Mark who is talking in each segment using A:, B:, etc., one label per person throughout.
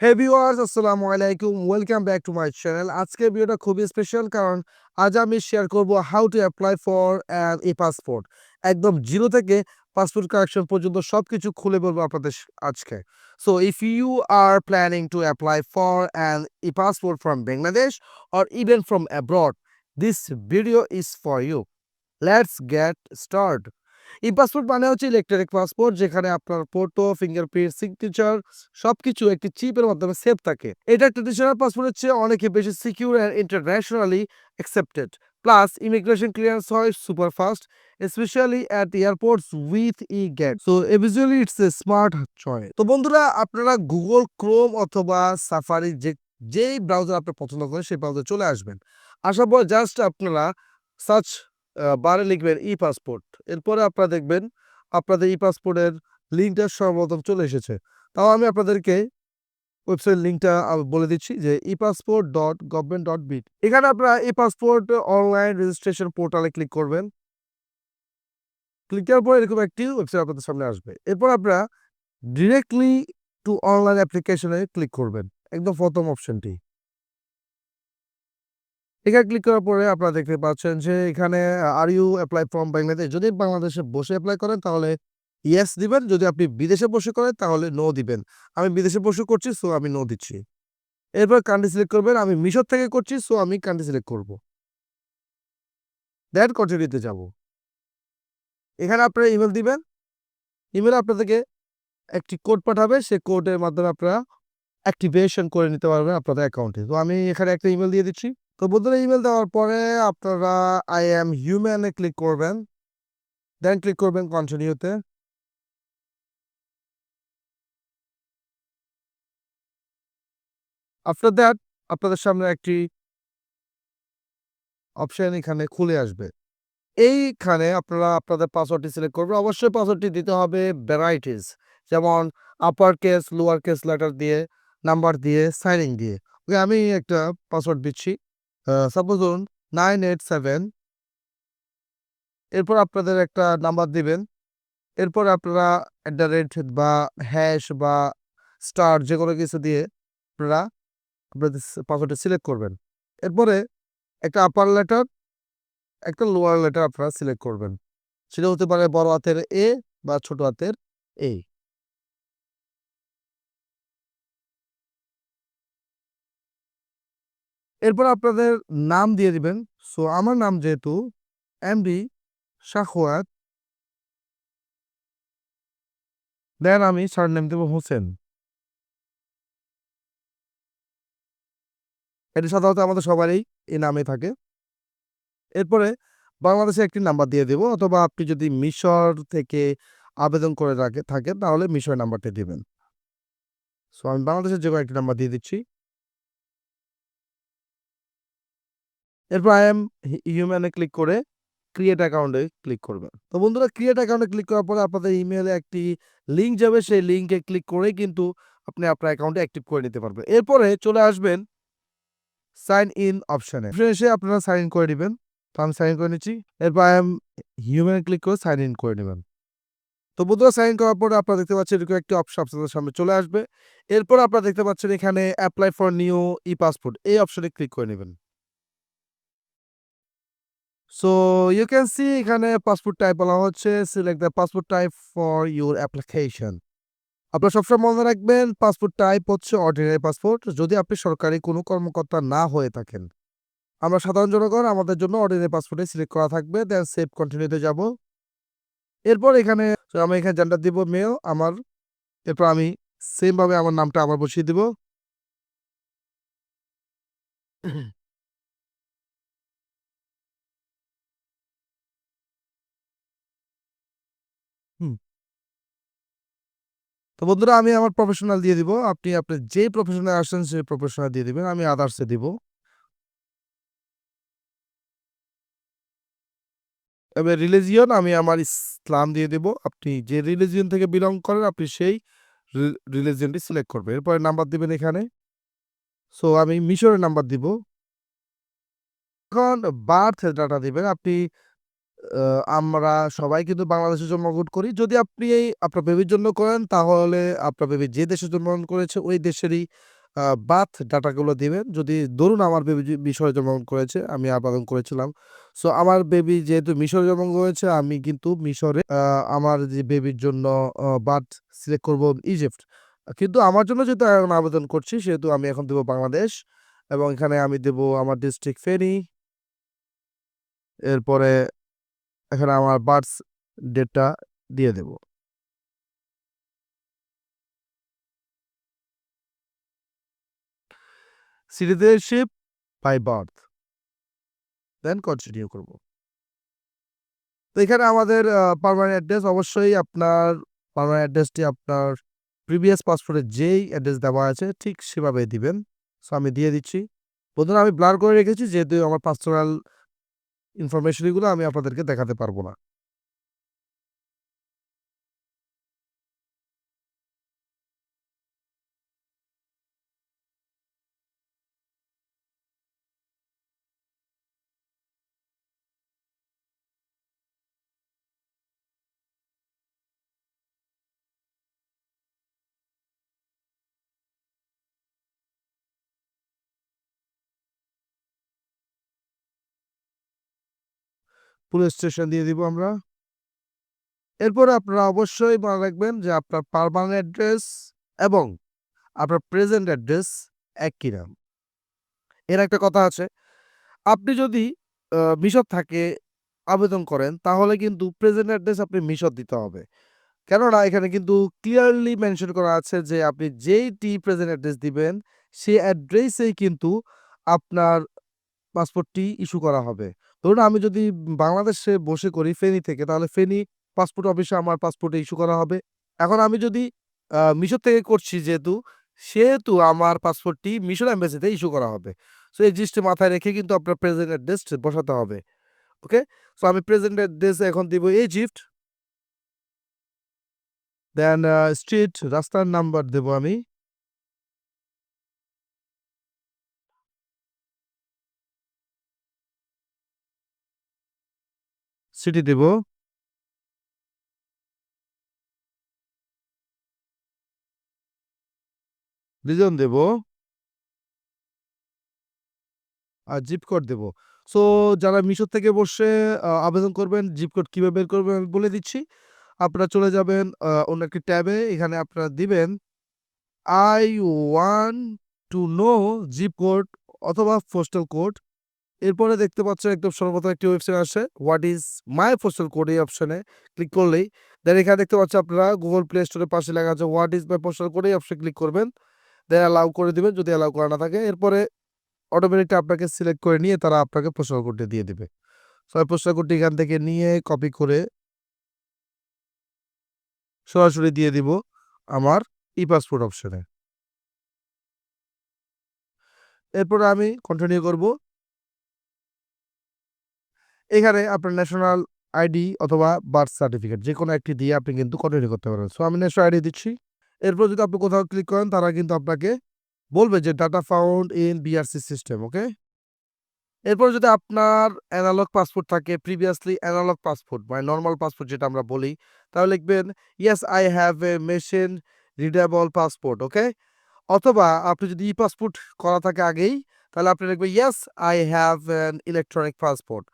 A: হে viewers আসসালামু আলাইকুম welcome back to my channel আজকের ভিডিওটা খুবই স্পেশাল কারণ আজ আমি শেয়ার করব how to apply for an e passport একদম জিরো থেকে পাসপোর্ট কারেকশন পর্যন্ত সব কিছু খুলে বলব আপনাদের আজকে। So if you are planning to apply for an e passport from Bangladesh or even from abroad this video is for you let's get start e passport মানে হচ্ছে ইলেকট্রনিক পাসপোর্ট যেখানে আপনার ফটো ফিঙ্গারপ্রিন্ট সিগনেচার সবকিছু একটি চিপের মাধ্যমে save থাকে। এটা ট্রেডিশনাল পাসপোর্টের চেয়ে অনেক বেশি secure and internationally accepted plus immigration clearance হয় super fast specially at airports with e gate so এভিজুয়ালি it's a smart choice তো বন্ধুরা, আপনারা গুগল ক্রোম অথবা সাফারি যে, যেই ব্রাউজার আপনি পছন্দ করেন, সেই ব্রাউজার চলে আসবেন। আসার পর জাস্ট আপনারা সার্চ বারে লিখবেন ই পাসপোর্ট এরপরে আপনারা দেখবেন আপনাদের ই পাসপোর্টের লিঙ্কটা সর্বপ্রথম চলে এসেছে। তাও আমি আপনাদেরকে ওয়েবসাইট লিঙ্কটা বলে দিচ্ছি যে e passport dot government dot BD এখানে আপনারা ই পাসপোর্ট অনলাইন রেজিস্ট্রেশন পোর্টালে ক্লিক করবেন। ক্লিক করার পর এরকম একটি ওয়েবসাইট আপনাদের সামনে আসবে। এরপর আপনারা ডিরেক্টলি টু অনলাইন অ্যাপ্লিকেশনে ক্লিক করবেন। একদম প্রথম অপশনটি এখানে ক্লিক করার পরে আপনারা দেখতে পাচ্ছেন যে এখানে are you apply from Bangladesh যদি বাংলাদেশে বসে অ্যাপ্লাই করেন তাহলে ইয়েস দিবেন। যদি আপনি বিদেশে বসে করেন তাহলে নো দিবেন। আমি বিদেশে বসে করছি সো আমি নো দিচ্ছি। এরপর কান্ট্রি সিলেক্ট করবেন, আমি মিশর থেকে করছি সো আমি কান্ট্রি সিলেক্ট করব। দ্যাট কন্টিনিউতে যাব। এখানে আপনারা ইমেল দিবেন। ইমেল আপনাদেরকে একটি কোড পাঠাবে। সেই কোডের মাধ্যমে আপনারা অ্যাক্টিভেশন করে নিতে পারবেন আপনাদের অ্যাকাউন্টে তো আমি এখানে একটা ইমেল দিয়ে দিচ্ছি। তো বন্ধুরা ইমেল দেওয়ার পরে আপনারা আই এম হিউম্যানে ক্লিক করবেন। দেন ক্লিক করবেন কন্টিনিউতে আফটার দ্যাট আপনাদের সামনে একটি অপশন এখানে খুলে আসবে। এইখানে আপনারা আপনাদের পাসওয়ার্ডটি সিলেক্ট করবেন। অবশ্যই পাসওয়ার্ডটি দিতে হবে ভ্যারাইটিস যেমন upper case lower case letter দিয়ে নাম্বার দিয়ে সাইনিং দিয়ে। ওকে আমি একটা পাসওয়ার্ড দিচ্ছি। সাপোজ ধরুন নাইন এইট সেভেন এরপর আপনাদের একটা নাম্বার দিবেন। এরপর আপনারা অ্যাট দ্য রেট বা হ্যাশ বা স্টার যে কোনো কিছু দিয়ে আপনারা আপনাদের পাসওয়ার্ডটা সিলেক্ট করবেন। এরপরে একটা আপার লেটার একটা লোয়ার লেটার আপনারা সিলেক্ট করবেন। সেটা হতে পারে বড় হাতের এ বা ছোট হাতের এ এরপর আপনাদের নাম দিয়ে দিবেন। সো আমার নাম যেহেতু এমডি শাহওয়াত। দেন আমি সার নেম দেবো হোসেন। এটা সাধারণত আমাদের সবারই এই নামে থাকে। এরপরে বাংলাদেশে একটি নাম্বার দিয়ে দেব, অথবা আপনি যদি মিশর থেকে আবেদন করে রাখে, থাকেন, তাহলে মিশরের নাম্বারটি দিবেন। সো আমি বাংলাদেশের যে একটি নাম্বার দিয়ে দিচ্ছি। এরপর আই এম হিউম্যানে ক্লিক করে ক্রিয়েট অ্যাকাউন্টে ক্লিক করবেন। তো বন্ধুরা ক্রিয়েট অ্যাকাউন্টে ক্লিক করার পরে আপনাদের ইমেলে একটি লিঙ্ক যাবে, সেই লিঙ্কে ক্লিক করেই কিন্তু আপনি আপনার অ্যাকাউন্টে অ্যাক্টিভ করে নিতে পারবেন। এরপরে চলে আসবেন সাইন ইন অপশনে এসে আপনারা সাইন ইন করে নেবেন। তো আমি সাইন করে নিচ্ছি। এরপর আই এম হিউম্যান ক্লিক করে সাইন ইন করে নেবেন। তো বন্ধুরা সাইন ইন করার পরে আপনারা দেখতে পাচ্ছেন এরকম একটি অপশন আপনাদের সামনে চলে আসবে। এরপর আপনারা দেখতে পাচ্ছেন এখানে apply for new e passport এই অপশনে ক্লিক করে নেবেন। সো ইউ ক্যান সি এখানে পাসপোর্ট টাইপ বলা হচ্ছে select the passport type for your application আপনার সবসময় মনে রাখবেন পাসপোর্ট টাইপ হচ্ছে অর্ডিনারি পাসপোর্ট যদি আপনি সরকারি কোনো কর্মকর্তা না হয়ে থাকেন। আমরা সাধারণ জনগণ, আমাদের জন্য অর্ডিনারি পাসপোর্টে সিলেক্ট করা থাকবে দেন সেভ কন্টিনিউতে যাব। এরপর এখানে আমি এখানে জেন্ডার দিব মেল আমার, এরপর আমি সেমভাবে আমার নামটা আবার বসিয়ে দিব। তো বন্ধুরা, আমি আমার প্রফেশনাল দিয়ে দিব। আপনি আপনার যে প্রফেশনাল আসছেন, সেই প্রফেশনাল দিয়ে দিবেন। আমি আদার্সে দিব। এবার রিলিজিয়ন আমি আমার ইসলাম দিয়ে দেব। আপনি যে রিলিজিয়ন থেকে বিলং করেন, আপনি সেই রিলিজিয়নটি সিলেক্ট করবেন। এরপরে নাম্বার দিবেন এখানে। সো আমি মিশরের নাম্বার দিব। এখন বার্থ ডাটা দিবেন। আপনি আমরা সবাই কিন্তু বাংলাদেশে জন্মগ্রহণ করি। যদি আপনি এই আপনার বেবির জন্য করেন তাহলে আপনার বেবি যে দেশে জন্মগ্রহণ করেছে ওই দেশেরই বাথ ডাটাগুলো দিবেন। যদি ধরুন আমার বেবি মিশরে জন্মগ্রহণ করেছে, আমি আবেদন করেছিলাম। সো আমার বেবি যেহেতু মিশরে জন্মগ্রহণ করেছে আমি কিন্তু মিশরে আমার যে বেবির জন্য বাথ সিলেক্ট করব ইজিপ্ট। কিন্তু আমার জন্য যেহেতু এখন আবেদন করছি সেহেতু আমি এখন দেবো বাংলাদেশ এবং এখানে আমি দেব আমার ডিস্ট্রিক্ট ফেনী। এরপরে এখানে আমার বার্থ ডেটটা দিয়ে দেব। Citizenship by birth. Then continue করব। তো এখানে আমাদের পার্মানেন্ট অ্যাড্রেস অবশ্যই আপনার পার্মানেন্ট অ্যাড্রেসটি আপনার প্রিভিয়াস পাসপোর্টে যেই অ্যাড্রেস দেওয়া আছে ঠিক সেভাবে দিবেন। সো আমি দিয়ে দিচ্ছি। বন্ধুরা আমি ব্লার করে রেখেছি যেহেতু আমার পার্সোনাল ইনফরমেশন এগুলো আমি আপনাদেরকে দেখাতে পারব না। পুলিশ স্টেশন দিয়ে দিব আমরা। এরপর আপনারা অবশ্যই মনে রাখবেন যে আপনার পার্মানেন্ট অ্যাড্রেস এবং আপনার প্রেজেন্ট অ্যাড্রেস এক কিনা। এর একটা কথা আছে। আপনি যদি মিশর থেকে, আবেদন করেন, তাহলে কিন্তু প্রেজেন্ট অ্যাড্রেস আপনি মিশর দিতে হবে। কেননা এখানে কিন্তু ক্লিয়ারলি মেনশন করা আছে যে আপনি যেইটি প্রেজেন্ট অ্যাড্রেস দিবেন, সেই অ্যাড্রেসেই কিন্তু আপনার পাসপোর্টটি ইস্যু করা হবে। ধরুন আমি যদি বাংলাদেশে বসে করি ফেনী থেকে তাহলে ফেনী পাসপোর্ট অফিসে আমার পাসপোর্টে ইস্যু করা হবে। এখন আমি যদি মিশর থেকে করছি যেহেতু, সেহেতু আমার পাসপোর্টটি মিশর এম্বাসিতে ইস্যু করা হবে। সো এই জিনিসটি মাথায় রেখে কিন্তু আপনার প্রেজেন্ট অ্যাড্রেস বসাতে হবে। ওকে? সো আমি প্রেজেন্ট অ্যাড্রেস এখন দিব ইজিপ্ট। দেন স্ট্রিট রাস্তার নাম্বার দেব আমি। সিটি দেব। রিজন দেব। আর জিপ কোড দেব। সো যারা মিশর থেকে বসে আবেদন করবেন জিপ কোড কীভাবে বের করবেন আমি বলে দিচ্ছি। আপনারা চলে যাবেন অন্য একটি ট্যাবে, এখানে আপনারা দিবেন, I one two no zip code অথবা পোস্টাল কোড। এরপরে দেখতে পাচ্ছেন একদম সর্বপ্রথম একটি ওয়েবসাইট আসে what is my postal code এই অপশনে ক্লিক করলেই দেন এখানে দেখতে পাচ্ছেন আপনারা গুগল প্লে স্টোরের পাশে লেখা আছে what is my postal code এই অপশনে ক্লিক করবেন। দেন অ্যালাউ করে দেবেন, যদি অ্যালাউ করা না থাকে। এরপরে অটোমেটিক আপনাকে সিলেক্ট করে নিয়ে তারা আপনাকে পোস্টাল কোডটি দিয়ে দেবে সো আমি পোস্টাল কোডটি এখান থেকে নিয়ে কপি করে সরাসরি দিয়ে দিব আমার ই-পাসপোর্ট অপশনে। এরপরে আমি কন্টিনিউ করব। এখানে আপনার ন্যাশনাল আইডি অথবা বার্থ সার্টিফিকেট যে কোনো একটি দিয়ে আপনি কিন্তু কন্টিনিউ করতে পারবেন। সো আমি ন্যাশনাল আইডি দিচ্ছি। এরপর যদি আপনি কোথাও ক্লিক করেন, তারা কিন্তু আপনাকে বলবে যে data found in BRC system okay? এরপর যদি আপনার অ্যানালগ পাসপোর্ট থাকে প্রিভিয়াসলি অ্যানালগ পাসপোর্ট মানে নর্মাল পাসপোর্ট যেটা আমরা বলি, তাহলে লিখবেন yes I have a machine readable passport okay? অথবা আপনি যদি ই-পাসপোর্ট করা থাকে আগেই, তাহলে আপনি লিখবেন yes I have an electronic passport.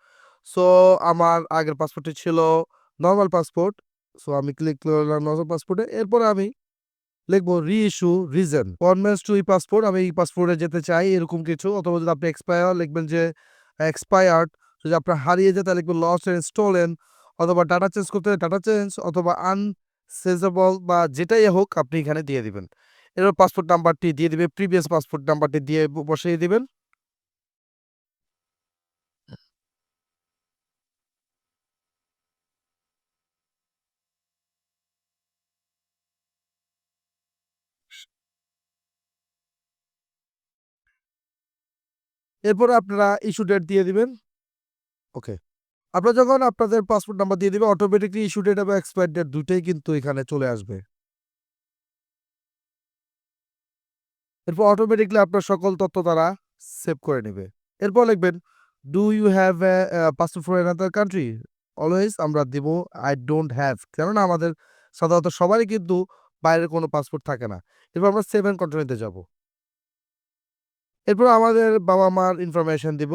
A: So আমার আগের পাসপোর্টটি ছিল নর্মাল পাসপোর্ট। সো আমি ক্লিক করলাম নর্মাল পাসপোর্টে। এরপরে আমি লিখব reissue reason conversion to e passport আমি ই-পাসপোর্টে যেতে চাই, এরকম কিছু অথবা যদি আপনি এক্সপায়ার লিখবেন যে এক্সপায়ার্ড যদি আপনার হারিয়ে যায়, তাহলে লিখবেন লস্ট অ্যান্ড স্টোলেন অথবা ডাটা চেঞ্জ করতে ডাটা চেঞ্জ অথবা আনসেজেবল বা যেটাই হোক, আপনি এখানে দিয়ে দিবেন। এরপর পাসপোর্ট নাম্বারটি দিয়ে দিবে প্রিভিয়াস পাসপোর্ট নাম্বারটি দিয়ে বসিয়ে দিবেন। এরপরে আপনারা ইস্যু ডেট দিয়ে দিবেন। ওকে। আপনারা যখন আপনাদের পাসপোর্ট নাম্বার দিয়ে দিবে অটোমেটিকলি ইস্যু ডেট এবং এক্সপায়ার ডেট দুটোই কিন্তু এখানে চলে আসবে। এরপর অটোমেটিকলি আপনার সকল তথ্য তারা সেভ করে নেবে এরপর লিখবেন do you have a passport for another country? Always আমরা দিব আই ডোন্ট হ্যাভ কেননা আমাদের সাধারণত সবারই কিন্তু বাইরের কোনো পাসপোর্ট থাকে না এরপর আমরা সেভেন কন্টিনিউতে যাব এরপর আমাদের বাবা মার ইনফরমেশন দিব।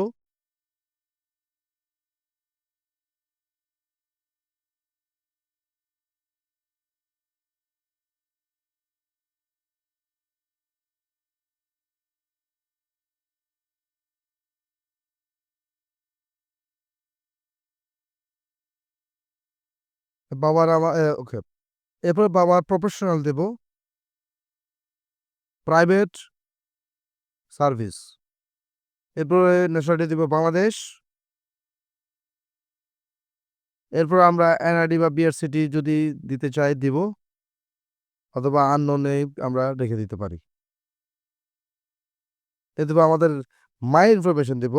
A: বাবার আমার ওকে এরপর বাবার প্রফেশনাল দেব। Private service. এরপরে ন্যাশনালিটি দিব বাংলাদেশ। এরপর আমরা এনআইডি বা বিআরসিটি যদি দিতে চাই দিব, অথবা আননোনে আমরা রেখে দিতে পারি। এ দেবো আমাদের মায়ের ইনফরমেশন দেব।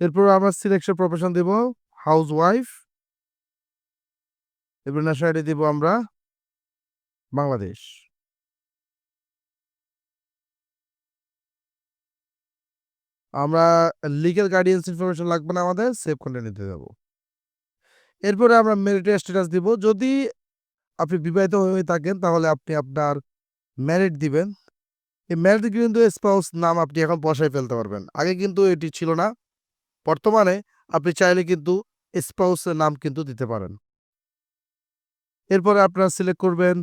A: এরপর আমরা সিলেকশন প্রফেশন দেব হাউস ওয়াইফ এরপর ন্যাশনালিটি দিব আমরা বাংলাদেশ। আমরা লিগ্যাল গার্ডিয়ান্স ইনফরমেশন লাগবে না আমাদের সেভ কন্টিনিউতে যাব। এরপরে আমরা মেরিটের স্ট্যাটাস দিব। যদি আপনি বিবাহিত হয়ে থাকেন, তাহলে আপনি আপনার ম্যারিড দিবেন। এই ম্যারিড কিন্তু স্পাউস নাম আপনি এখন বসায় ফেলতে পারবেন। আগে কিন্তু এটি ছিল না। বর্তমানে আপনি চাইলে কিন্তু স্পাউসের নাম কিন্তু দিতে পারেন। এরপরে আপনারা সিলেক্ট করবেন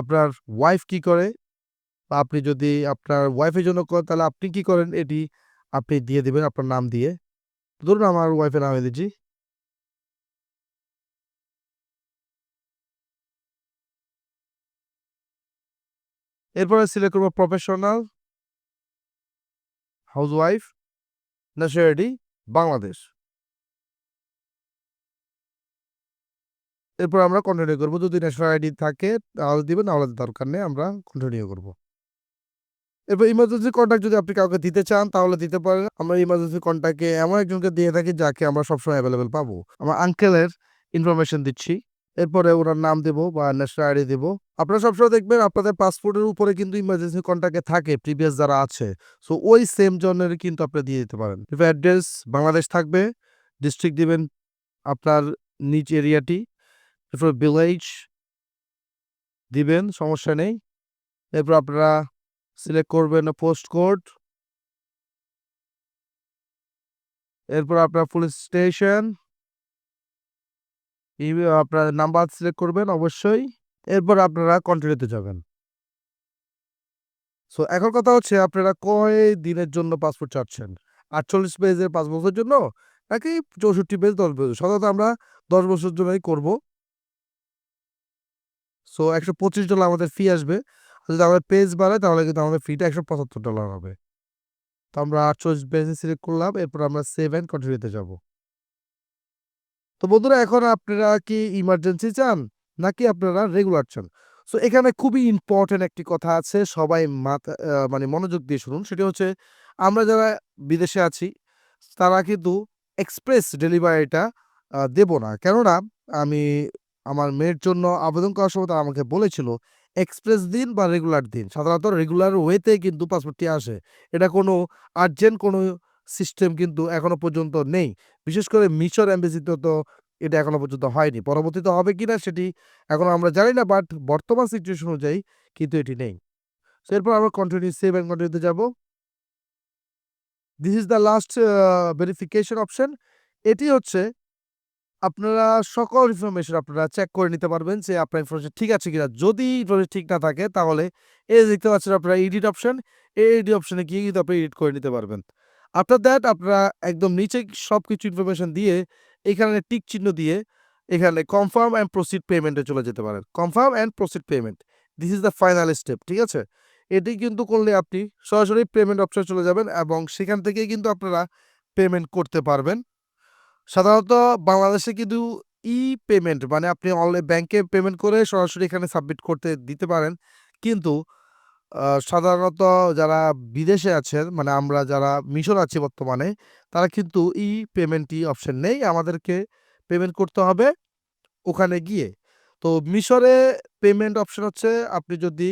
A: আপনার ওয়াইফ কি করে? আপনি যদি আপনার ওয়াইফের জন্য করেন, তাহলে আপনি কি করেন? এটি আপনি দিয়ে দেবেন আপনার নাম দিয়ে। ধরুন আমার ওয়াইফের নামে দিচ্ছি। এরপরে সিলেক্ট করব professional housewife nationality Bangladesh. এরপর আমরা কন্টিনিউ করব। যদি ন্যাশনাল আইডি থাকে, তাহলে দিবেন, নাহলে দরকার নেই, আমরা কন্টিনিউ করব। এরপর ইমার্জেন্সি কন্ট্যাক্ট যদি আপনি কাউকে দিতে চান, তাহলে দিতে পারেন। আমরা ইমার্জেন্সি কন্ট্যাক্টে এমন একজনকে দিয়ে থাকি, যাকে আমরা সবসময় অ্যাভেলেবেল পাবো। আমার আঙ্কেলের ইনফরমেশন দিচ্ছি। এরপরে ওনার নাম দেবো বা ন্যাশনাল আইডি দেবো। আপনারা সবসময় দেখবেন, আপনাদের পাসপোর্টের উপরে কিন্তু ইমার্জেন্সি কন্ট্যাক্টে থাকে প্রিভিয়াস যারা আছে। সো ওই সেম জনের কিন্তু আপনি দিয়ে দিতে পারেন। অ্যাড্রেস বাংলাদেশ থাকবে ডিস্ট্রিক্ট দিবেন আপনার নিচ এরিয়াটি এরপর ভিলেজ দিবেন, সমস্যা নেই। এরপর আপনারা সিলেক্ট করবেন পোস্ট কোড এরপর আপনার পুলিশ স্টেশন আপনার নাম্বার সিলেক্ট করবেন অবশ্যই। এরপর আপনারা কন্টিনিউতে যাবেন। সো এখন কথা হচ্ছে আপনারা কয় দিনের জন্য পাসপোর্ট চাচ্ছেন? আটচল্লিশ পেজের পাঁচ বছরের জন্য? নাকি চৌষট্টি পেজ দশ বছর সাধারণত আমরা দশ বছরের জন্যই করব। সো একশো পঁচিশ ডলার আমাদের ফি আসবে। যদি আমাদের পেজ বাড়ায়, তাহলে কিন্তু আমাদের ফিটা একশো পঁচাত্তর ডলার হবে। তো আমরা আটচল্লিশ পেজে সিলেক্ট করলাম, এরপর আমরা সেভ অ্যান্ড কন্টিনিউতে যাব। তো বন্ধুরা, এখন আপনারা কি ইমার্জেন্সি চান, নাকি আপনারা রেগুলার চান? সো এখানে খুবই ইম্পর্টেন্ট একটি কথা আছে, সবাই মাথা মানে মনোযোগ দিয়ে শুনুন। সেটি হচ্ছে, আমরা যারা বিদেশে আছি, তারা কিন্তু এক্সপ্রেস ডেলিভারিটা দেব না। কেননা, আমি আমার মেয়ের জন্য আবেদন করার সময় তারা আমাকে বলেছিল এক্সপ্রেস দিন বা রেগুলার দিন। সাধারণত রেগুলার ওয়েতে কিন্তু পাসপোর্টটি আসে। এটা কোনো আর্জেন্ট কোনো সিস্টেম কিন্তু এখনও পর্যন্ত নেই। বিশেষ করে মিশর এম্বাসিতে তো এটা এখনও পর্যন্ত হয়নি। পরবর্তীতে হবে কিনা সেটি এখন আমরা জানি না বাট বর্তমান সিচুয়েশন অনুযায়ী কিন্তু এটি নেই। সো এরপর আমরা কন্টিনিউ সেভ অ্যান্ড কন্টিনিউতে যাব। This is the last verification option এটি হচ্ছে আপনারা সকল ইনফরমেশন আপনারা চেক করে নিতে পারবেন যে আপনার ইনফরমেশন ঠিক আছে কিনা। যদি ইনফরমেশন ঠিক না থাকে, তাহলে এই দেখতে পাচ্ছেন আপনারা এডিট অপশন এই এডিট অপশনে গিয়ে কিন্তু আপনি এডিট করে নিতে পারবেন। আফটার দ্যাট আপনারা একদম নিচে সব কিছু ইনফরমেশন দিয়ে, এখানে টিক চিহ্ন দিয়ে, এখানে কনফার্ম অ্যান্ড প্রসিড পেমেন্টে চলে যেতে পারেন। Confirm and proceed payment this is the final step ঠিক আছে? এটি কিন্তু করলে আপনি সরাসরি পেমেন্ট অপশনে চলে যাবেন এবং সেখান থেকে কিন্তু আপনারা পেমেন্ট করতে পারবেন। সাধারণত বাংলাদেশে কিন্তু ই পেমেন্ট মানে আপনি অনলাইন ব্যাংকে পেমেন্ট করে সরাসরি এখানে সাবমিট করতে দিতে পারেন। কিন্তু সাধারণত যারা বিদেশে আছেন মানে আমরা যারা মিশর আছি বর্তমানে, তারা কিন্তু ই পেমেন্টই অপশন নেই। আমাদেরকে পেমেন্ট করতে হবে ওখানে গিয়ে। তো মিশরে পেমেন্ট অপশন হচ্ছে, আপনি যদি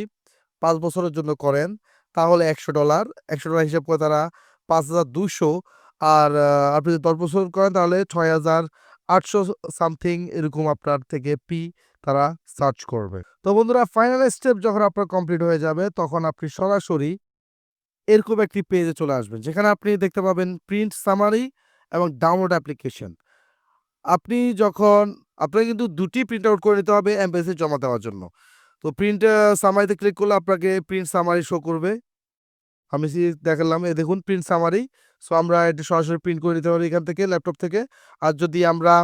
A: পাঁচ বছরের জন্য করেন, তাহলে একশো ডলার একশো ডলার হিসাব করে তারা পাঁচ হাজার দুশো আর আপনি যদি দশ বছর করেন তাহলে ছয় হাজার আটশো সামথিং এরকম আপনার থেকে পি তারা সার্চ করবে। তো বন্ধুরা ফাইনাল স্টেপ যখন আপনার কমপ্লিট হয়ে যাবে, তখন আপনি সরাসরি এরকম একটি পেজে চলে আসবেন। যেখানে আপনি দেখতে পাবেন প্রিন্ট সামারি এবং ডাউনলোড অ্যাপ্লিকেশন আপনি যখন, আপনাকে কিন্তু দুটি প্রিন্ট আউট করে নিতে হবে এমবেসি জমা দেওয়ার জন্য। তো প্রিন্ট সামারিতে ক্লিক করলে আপনাকে প্রিন্ট সামারি শো করবে। আমি দেখালাম, এ দেখুন প্রিন্ট সামারি সো আমরা এটা সরাসরি প্রিন্ট করে নিতে পারি এখান থেকে ল্যাপটপ থেকে। আর যদি আমরা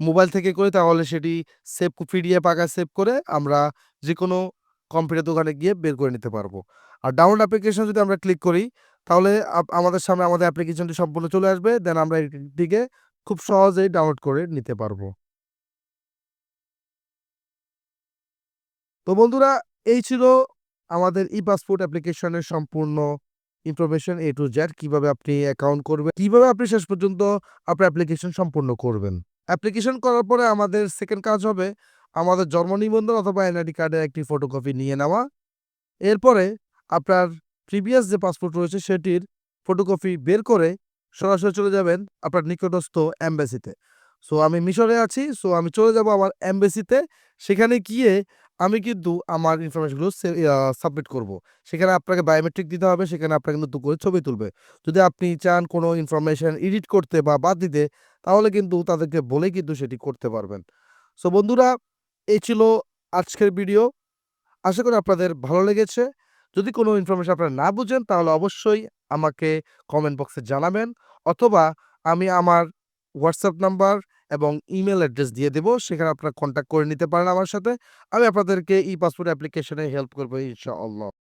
A: মোবাইল থেকে করি, তাহলে সেটি সেভ পিডিএফ আকারে সেভ করে আমরা যে কোনো কম্পিউটার দোকানে গিয়ে বের করে নিতে পারব। আর ডাউনলোড অ্যাপ্লিকেশন যদি আমরা ক্লিক করি, তাহলে আমাদের সামনে আমাদের অ্যাপ্লিকেশনটি সম্পূর্ণ চলে আসবে দেন আমরা এটিকে খুব সহজেই ডাউনলোড করে নিতে পারব। তো বন্ধুরা, এই ছিল আমাদের ই পাসপোর্ট অ্যাপ্লিকেশনের সম্পূর্ণ ইনফরমেশন এ টু জেড কীভাবে আপনি অ্যাকাউন্ট করবেন, কীভাবে আপনি শেষ পর্যন্ত আপনার অ্যাপ্লিকেশন সম্পূর্ণ করবেন। অ্যাপ্লিকেশন করার পরে আমাদের সেকেন্ড কাজ হবে আমাদের জন্ম নিবন্ধন অথবা এনআইডি কার্ডের একটি ফটোকপি নিয়ে নেওয়া। এরপরে আপনার প্রিভিয়াস যে পাসপোর্ট রয়েছে সেটির ফটোকপি বের করে সরাসরি চলে যাবেন আপনার নিকটস্থ অ্যাম্বাসিতে সো আমি মিশরে আছি সো আমি চলে যাব আমার অ্যাম্বাসিতে সেখানে গিয়ে আমি কিন্তু আমার ইনফরমেশনগুলো সাবমিট করব। সেখানে আপনাকে বায়োমেট্রিক দিতে হবে, সেখানে আপনাকে কিন্তু করে ছবি তুলবে। যদি আপনি চান কোনো ইনফরমেশন এডিট করতে বা বাদ দিতে, তাহলে কিন্তু তাদেরকে বলে কিন্তু সেটি করতে পারবেন। সো বন্ধুরা, এই ছিল আজকের ভিডিও আশা করি আপনাদের ভালো লেগেছে। যদি কোনো ইনফরমেশন আপনারা না বুঝেন, তাহলে অবশ্যই আমাকে কমেন্ট বক্সে জানাবেন, অথবা আমি আমার হোয়াটসঅ্যাপ নাম্বার এবং ইমেল অ্যাড্রেস দিয়ে দেবো। সেখানে আপনারা কন্ট্যাক্ট করে নিতে পারেন আমার সাথে। আমি আপনাদেরকে ই পাসপোর্ট অ্যাপ্লিকেশনে হেল্প করব ইনশাআল্লাহ।